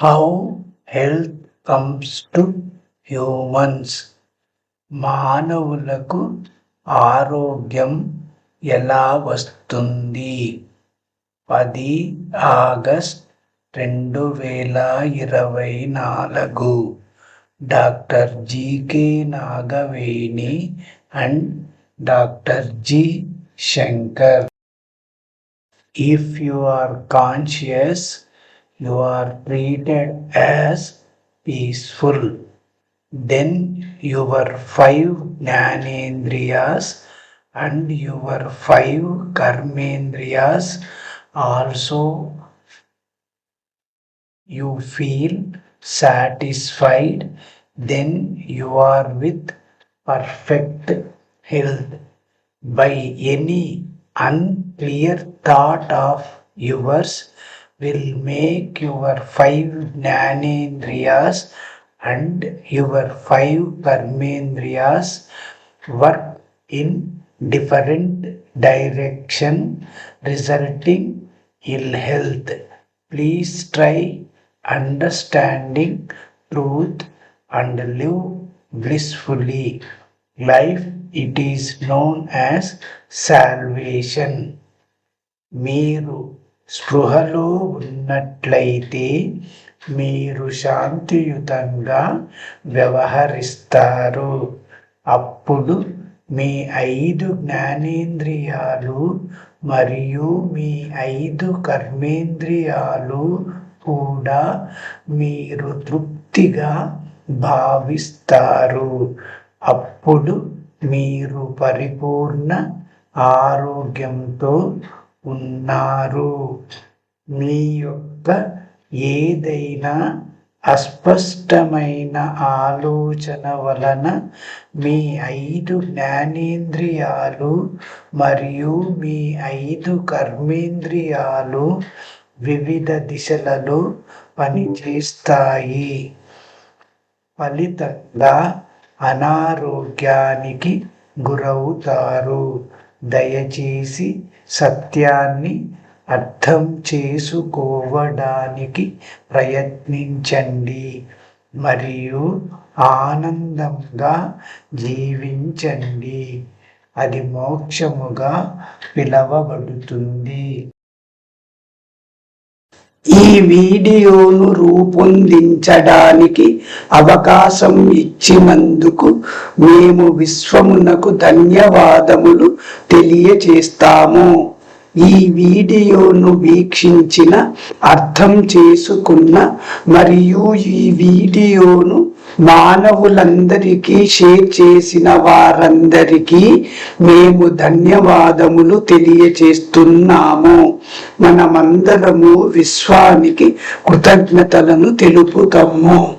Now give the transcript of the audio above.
How health comes to humans మానవులకు ఆరోగ్యం ఎలా వస్తుంది? పది ఆగస్ట్ రెండు వేల ఇరవై నాలుగు. Doctor G K Nagaveni and doctor G Shankar. If you are conscious you are treated as peaceful. Then your five jnanendriyas and your five karmendriyas also you feel satisfied. Then you are with perfect health. By any unclear thought of yours, will make your five jnanendriyas and your five karmendriyas work in different direction resulting ill health please try understanding truth and live blissfully life it is known as salvation మీరు స్పృహలో ఉన్నట్లయితే మీరు శాంతియుతంగా వ్యవహరిస్తారు. అప్పుడు మీ ఐదు జ్ఞానేంద్రియాలు మరియు మీ ఐదు కర్మేంద్రియాలు కూడా మీరు తృప్తిగా భావిస్తారు. అప్పుడు మీరు పరిపూర్ణ ఆరోగ్యంతో ఉన్నారు. మీ యొక్క ఏదైనా అస్పష్టమైన ఆలోచన వలన మీ ఐదు జ్ఞానేంద్రియాలు మరియు మీ ఐదు కర్మేంద్రియాలు వివిధ దిశలలో పనిచేస్తాయి. ఫలితంగా అనారోగ్యానికి గురవుతారు. దయచేసి సత్యాన్ని అర్థం చేసుకోవడానికి ప్రయత్నించండి మరియు ఆనందంగా జీవించండి. అది మోక్షముగా పిలవబడుతుంది. ఈ వీడియోను రూపొందించడానికి అవకాశం ఇచ్చినందుకు మేము విశ్వమునకు ధన్యవాదములు తెలియచేస్తాము. ఈ వీడియోను వీక్షించిన అర్థం చేసుకున్న మరియు ఈ వీడియోను మానవులందరికీ షేర్ చేసిన వారందరికీ మేము ధన్యవాదములు తెలియచేస్తున్నాము మనమందరము విశ్వానికి కృతజ్ఞతలను తెలుపుతాము.